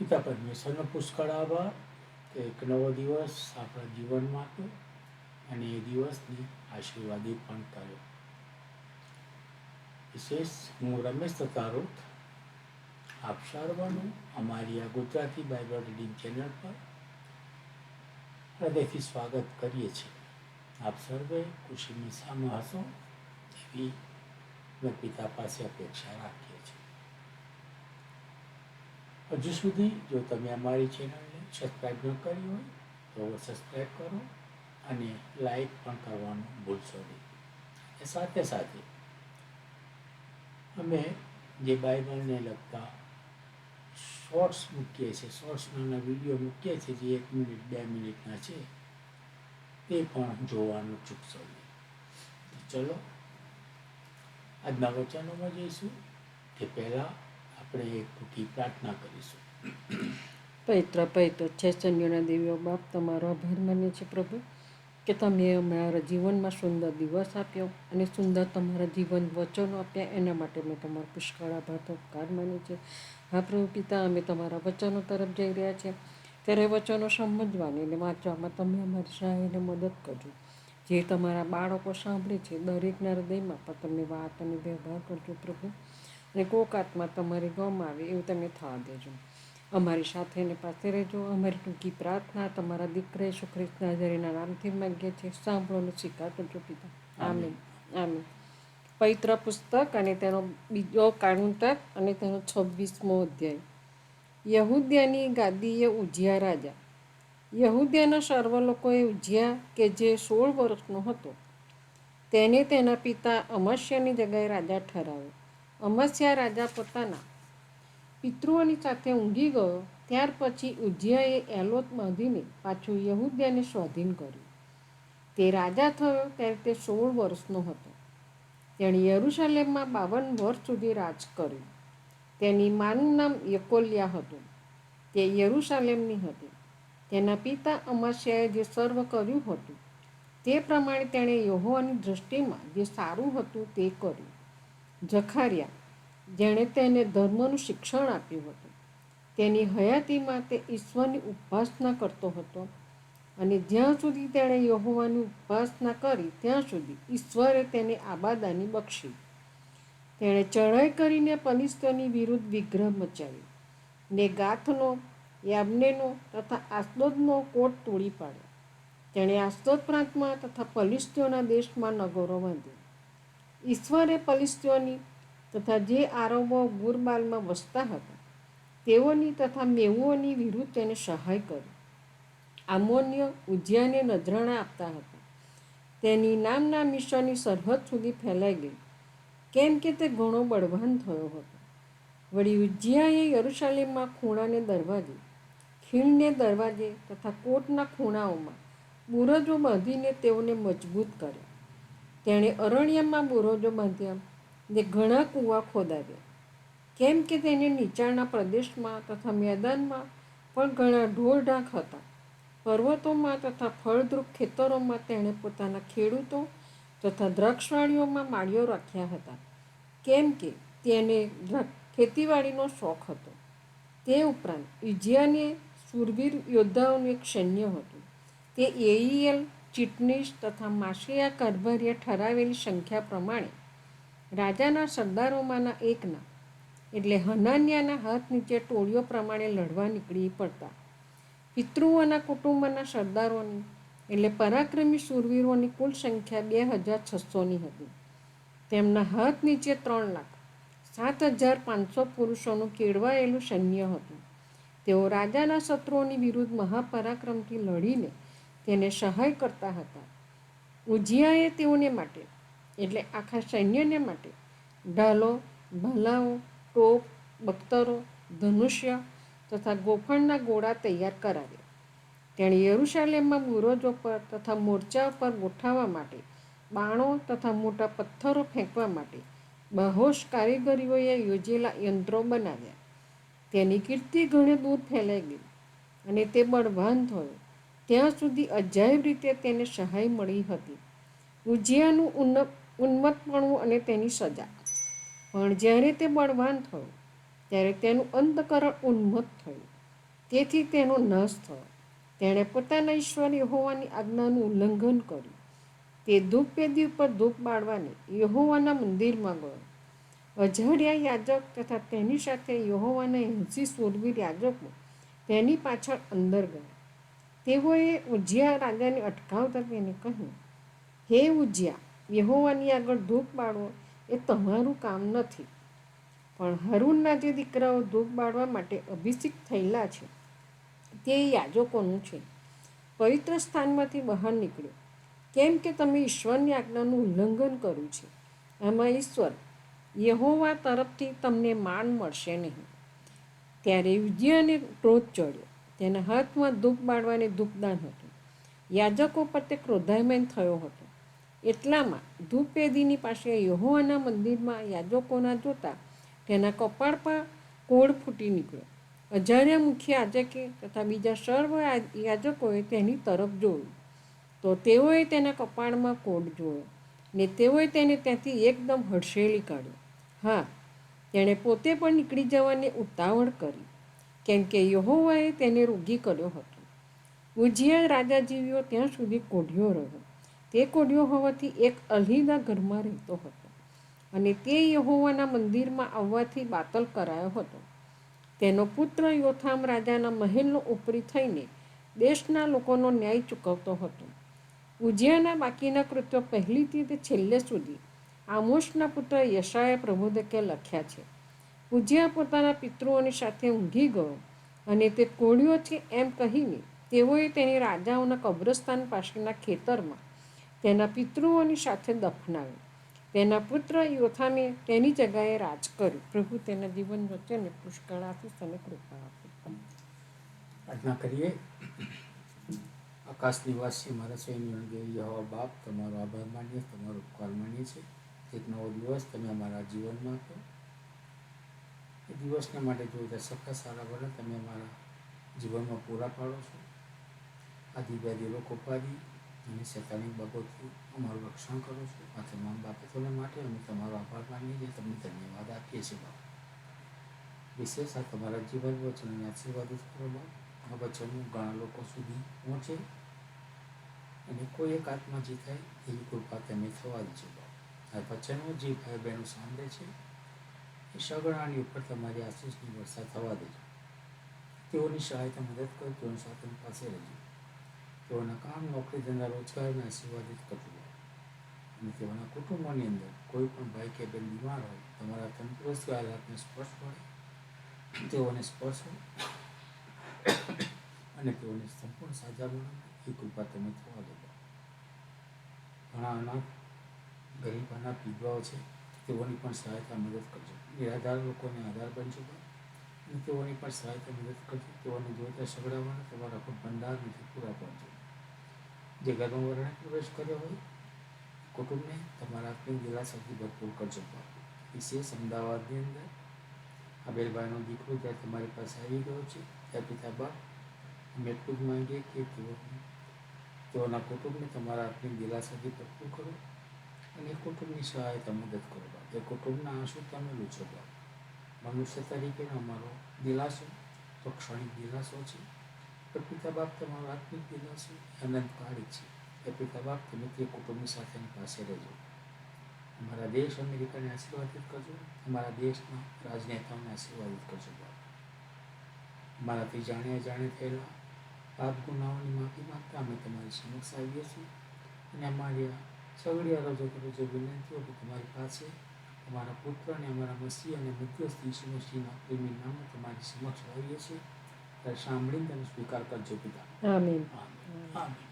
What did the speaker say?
પિતા પરમેશ્વરનો પુષ્કળ આભાર કે એક નવો દિવસ આપણા જીવનમાં આપ્યો અને એ દિવસની આશીર્વાદી પણ કર્યો. વિશેષ હું રમેશ તથા રૂથ, આપ સર્વનું અમારી આ ગુજરાતી બાઇબલ રીડિંગ ચેનલ પર હૃદયથી સ્વાગત કરીએ છીએ. આપ સર્વે ખુશીની સામે હશો એવી મેં પિતા પાસે અપેક્ષા છીએ હજુ સુધી જો તમે અમારી ચેનલને સબસ્ક્રાઈબ ન કરી હોય, તો સબસ્ક્રાઈબ કરો અને લાઈક પણ કરવાનું ભૂલશો નહીં. એ સાથે સાથે અમે જે બાઇબલને લગતા શોર્ટ્સ મૂકીએ છીએ શોર્ટ્સના વીડિયો મૂકીએ છીએ, જે એક મિનિટ, બે મિનિટના છે, તે પણ જોવાનું ચૂકશો નહીં. ચલો, આજના વચનોમાં જઈશું તે પહેલાં આપણે એક પ્રાર્થના કરીશું. પૈત્ર પવિત્ર છે ચંદ્રના દેવીઓ બાપ, તમારો આભાર માનીએ છીએ પ્રભુ, કે તમે અમારા જીવનમાં સુંદર દિવસ આપ્યો અને સુંદર તમારા જીવન વચનો આપ્યા. એના માટે મેં તમારો પુષ્કળ આભાર ઉપકાર માનીએ છીએ. હા પ્રભુ પિતા, અમે તમારા વચનો તરફ જઈ રહ્યા છીએ. ત્યારે વચનો સમજવાની અને વાંચવામાં તમે અમારી સહાયને મદદ કરજો. જે તમારા બાળકો સાંભળે છે, દરેકના હૃદયમાં પણ તમે વાત અને વ્યવહાર કરજો પ્રભુ. અને કોક આત્મા તમારી ગમ આવે એવું તમે થવા દેજો. અમારી સાથે ને પાસે રહેજો. અમારી ટૂંકી પ્રાર્થના તમારા દીકરા ઈસુ ખ્રિસ્તના હજારીના નામથી માગીએ છીએ. સાંભળોનો સ્વીકાર કરજો પિતા. આમે આમે પવિત્ર પુસ્તક અને તેનો બીજો કાળુંતક અને તેનો છવ્વીસમો અધ્યાય. યહૂદ્યાની ગાદીએ ઉજ્યા રાજા. યહૂદ્યાના સર્વ લોકોએ ઉજ્યા કે જે સોળ વર્ષનો હતો તેને તેના પિતા અમસ્યની જગ્યાએ રાજા ઠરાવ્યો. અમસ્યા રાજા પોતાના પિતૃઓની સાથે ઊંઘી ગયો. ત્યાર પછી ઉજ્જયાએ એલોત બાંધીને પાછું યહુદ્યાને સ્વાધીન કર્યું. તે રાજા થયો ત્યારે તે સોળ વર્ષનો હતો. તેણે યરુશલેમમાં બાવન વર્ષ સુધી રાજ કર્યું. તેની માનું નામ યકોલ્યા હતું. તે યરુશાલેમની હતી. તેના પિતા અમાસ્યાએ જે સર્વ કર્યું હતું તે પ્રમાણે તેણે યહોવાની દૃષ્ટિમાં જે સારું હતું તે કર્યું. જખારિયા. જેણે તેને ધર્મનું શિક્ષણ આપ્યું હતું. તેની હયાતીમાં તે ઈશ્વરની ઉપાસના કરતો હતો અને જ્યાં સુધી તેણે યહોવાની ઉપાસના કરી, ત્યાં સુધી ઈશ્વરે તેને આબાદાની બક્ષી. તેણે ચઢાઈ કરીને પલિસ્તોની વિરુદ્ધ વિગ્રહ મચાવ્યો ને ગાથનો, યાબનેનો તથા આસ્દોદનો કોટ તોડી પાડ્યો. તેણે આસ્દોદ પ્રાંતમાં તથા પલિસ્તીઓના દેશમાં નગરો બાંધ્યા. ઈશ્વરે પલિસ્તીઓની તથા જે આરબો ગુરબાલમાં વસતા હતા, તેઓની તથા મેવુઓની વિરુદ્ધ તેને સહાય કરી. આમોન્ય ઉજ્યાને નજરાણા આપતા હતા. તેની નામના મિશ્રની સરહદ સુધી ફેલાઈ ગઈ. કેમ કે તે ઘણો બળવાન થયો હતો. વળી ઉજ્જિયાએ યરુશાલેમમાં ખૂણાને દરવાજે, ખીણને દરવાજે તથા કોટના ખૂણાઓમાં બુરજો બાંધીને તેઓને મજબૂત કર્યા. તેણે અરણ્યમાં બુરોજો બાંધ્યા ને ઘણા કૂવા ખોદાવ્યા. કેમ કે તેને નીચાણના પ્રદેશમાં તથા મેદાનમાં પણ ઘણા ઢોર ઢાંક હતા. પર્વતોમાં તથા ફળદ્રુપ ખેતરોમાં તેણે પોતાના ખેડૂતો તથા દ્રક્ષવાળીઓમાં માળીઓ રાખ્યા હતા. કેમ કે તેને ખેતીવાડીનો શોખ હતો. તે ઉપરાંત ઇજિયાને સુરવીર યોદ્ધાઓનું એક સૈન્ય હતું. તે એઈએલ ચિટનીસ તથા માસિયા કારભારીએ ઠરાવેલી સંખ્યા પ્રમાણે રાજાના સરદારોમાંના એકના, એટલે હનાન્યાના હાથ નીચે ટોળીઓ પ્રમાણે લડવા નીકળી પડતા. પિતૃઓના કુટુંબના સરદારોની, એટલે પરાક્રમી શૂરવીરોની કુલ સંખ્યા બે હજાર છસોની હતી. તેમના હાથ નીચે ત્રણ લાખ, સાત હજાર પાંચસો પુરુષોનું કેળવાયેલું સૈન્ય હતું. તેઓ રાજાના શત્રુઓની વિરુદ્ધ મહાપરાક્રમથી લડીને તેને સહાય કરતા હતા. ઉજિયાએ તેઓને માટે, એટલે આખા સૈન્યને માટે, ઢાલો, ભલાઓ, ટોપ, બખ્તરો, ધનુષ્ય તથા ગોફણના ગોળા તૈયાર કરાવ્યા. તેણે યરુશાલેમમાં બુરોજો પર તથા મોરચા પર ગોઠવવા માટે, બાણો તથા મોટા પથ્થરો ફેંકવા માટે બહોશ કારીગરીઓએ યોજેલા યંત્રો બનાવ્યા. તેની કીર્તિ ઘણે દૂર ફેલાઈ ગઈ અને તે બળવાન થયો. ત્યાં સુધી અજાયબ રીતે તેને સહાય મળી હતી. ઉજિયાનું ઉન્ન ઉન્મતપણું અને તેની સજા. પણ જ્યારે તે બળવાન થયો, ત્યારે તેનું અંતકરણ ઉન્મત્ત થયું. તેથી તેનો નાશ થયો. તેણે પોતાના ઈશ્વર યહોવાની આજ્ઞાનું ઉલ્લંઘન કર્યું. તે ધૂપ પેદી ઉપર ધૂપ બાળવાને યહોવાના મંદિરમાં ગયો. અજાડ્યા યાજક તથા તેની સાથે યહોવાના હિંસી સુરવીર યાજકો તેની પાછળ અંદર ગયા. તેઓએ ઉજ્જિયા રાજાને અટકાવતા તેને કહ્યું, હે ઉજ્જિયા, યહોવાની આગળ ધૂપ બાળવો એ તમારું કામ નથી. પણ હરુણના જે દીકરાઓ ધૂપ બાળવા માટે અભિષિક થયેલા છે, તે યાજકોનું છે. પવિત્ર સ્થાનમાંથી બહાર નીકળ્યો. કેમ કે તમે ઈશ્વરની આજ્ઞાનું ઉલ્લંઘન કર્યું છે. આમાં ઈશ્વર, યહોવા તરફથી તમને માન મળશે નહીં. ત્યારે યુજિયાને ક્રોધ ચડ્યો. તેના હાથમાં ધૂપ બાળવાની ધૂપદાન હતું. યાજકો પર તે ક્રોધાયમાન થયો હતો. એટલામાં ધૂપવેદીની પાસે યહોવાના મંદિરમાં યાજકોના જોતા તેના કપાળ પર કોળ ફૂટી નીકળ્યો. અજાણ્યા મુખ્ય યાજકે તથા બીજા સર્વ યાજકોએ તેની તરફ જોયું. તો તેઓએ તેના કપાળમાં કોડ જોયો ને તેઓએ તેને ત્યાંથી એકદમ હડસેલી કાઢ્યો. હા, તેણે પોતે પણ નીકળી જવાની ઉતાવળ કરી. કેમ કે યહોવાએ તેને રોગી કર્યો હતો. ઉજિયા રાજા જીવ્યો ત્યાં સુધી કોઢિયો રહ્યો. તે કોઢિયો હોવાથી એક અલહિદા ઘરમાં રહેતો હતો અને તે યહોવાના મંદિરમાં આવવાથી બાતલ કરાયો હતો. તેનો પુત્ર યોથામ રાજાના મહેલનો ઉપરી થઈને દેશના લોકોનો ન્યાય ચૂકવતો હતો. ઉજિયાના બાકીના કૃત્યો પહેલીથી તે છેલ્લે સુધી આમોશના પુત્ર યશાએ પ્રબોધકે લખ્યા છે. ઉજિયા પોતાના પિતૃઓની સાથે ઊંઘી ગયો અને તે કોળિયો છે એમ કહીને તેઓએ તેની રાજાઓના કબ્રસ્તાન પાસેના ખેતરમાં તેના પિતૃઓની સાથે દફનાવ્યો. તેના પુત્ર યોથામે તેની જગાએ રાજ કર્યું. પ્રભુ તેના જીવન વચ્ચેને પુષ્કળ આશીષ અને કૃપા આપે. પ્રાર્થના કરીએ. આકાશ નિવાસી, મારા સ્વયં યહોવા બાપ, તમારો આભાર માનીએ, તમારો ઉપકાર માનીએ છીએ. એક નવો દિવસ તમે અમારા જીવનમાં આપ્યો એ દિવસને માટે જોઈતા સખા સારા વડે તમે અમારા જીવનમાં પૂરા પાડો છો. આ દિવ્યાદી લોકો પાડી અને શૈતાનિક બાબતથી અમારું રક્ષણ કરો છો. આ તમામ બાબતોને માટે અમે તમારો આભાર માનીએ છીએ. તમને ધન્યવાદ આપીએ છીએ બાપ. વિશેષ આ તમારા જીવન વચનને આશીર્વાદિત કરો બાપ આ વચનો ઘણા લોકો સુધી પહોંચે અને કોઈ એક આત્મા જે થાય એવી કૃપા તમે થવા દેજો બાપ. આ વચનો જે ભાઈ બહેનો સાંભળે છે એ સગણાની ઉપર તમારી આશીષની વરસાદ થવા દેજો. તેઓની સહાયતા મદદ કરો, તેઓની સાથે પાસે રહેજો. તેઓના કામ, નોકરી ધંધા, રોજગારને આશીર્વાદિત કરતું હોય અને તેઓના કુટુંબોની અંદર કોઈ પણ ભાઈ કે બેન બીમાર હોય, તમારા તંદુરસ્ત હાલાતને સ્પર્શ પડે તેઓને સ્પર્શો અને તેઓને સંપૂર્ણ સાજા મળે એ કૃપા તમે થવા દેવા ઘણા અનાથ, ગરીબ અનાથ વિધવાઓ છે. તેઓની પણ સહાયતા મદદ કરજો નિરાધાર લોકોને આધાર બનજો બા. અને તેઓની પણ સહાયતા મદદ કરજો તેઓને જોઈતા સગડાવાના તમારા ખૂબ ભંડારમાંથી પૂરા પાડજો જે ગર્ભ વર્ણે પ્રવેશ કર્યો હોય કુટુંબને તમારા આત્મિક દિલાસાથી ભરપૂર કરજો બા. વિશેષ અમદાવાદની અંદર આબેલભાઈનો દીકરો જ્યારે તમારી પાસે આવી ગયો છે ત્યાં પિતા બાપ અમે એટલું જ માંગીએ કે તેઓ તેઓના કુટુંબને તમારા આત્મિક દિલાસાથી ભરપૂર કરો અને એ કુટુંબની સહાયતા મદદ કરો એ કુટુંબના આંસુ તમે લૂછો બાપ મનુષ્ય તરીકેનો અમારો દિલાસો, તો ક્ષણિક દિલાસો છે. તો પિતા બાપ તમારો આત્મિક દિલાસો અનંતકાળી છે. એ પિતા બાપ તમે તે કુટુંબની સાથેની પાસે રહેજો. અમારા દેશ અમેરિકાને આશીર્વાદિત કરજો. અમારા દેશના રાજનેતાઓને આશીર્વાદિત કરજો બાપ. મારાથી જાણે અજાણે થયેલા પાપ ગુનાઓની માફી માંગતા અમે તમારી સમક્ષ આવીએ છીએ. અને અમારી સગડી આરોજો કરો જે વિનંતીઓ કે તમારી પાસે અમારા પુત્ર અને અમારા મસીહ અને મધ્યસ્થ ઈસુ મસીહના પ્રેમી નામે તમારી સમક્ષ આવીએ છીએ. ત્યારે સાંભળીને તમે સ્વીકાર કરજો પિતા. આમીન. આમીન. આમીન.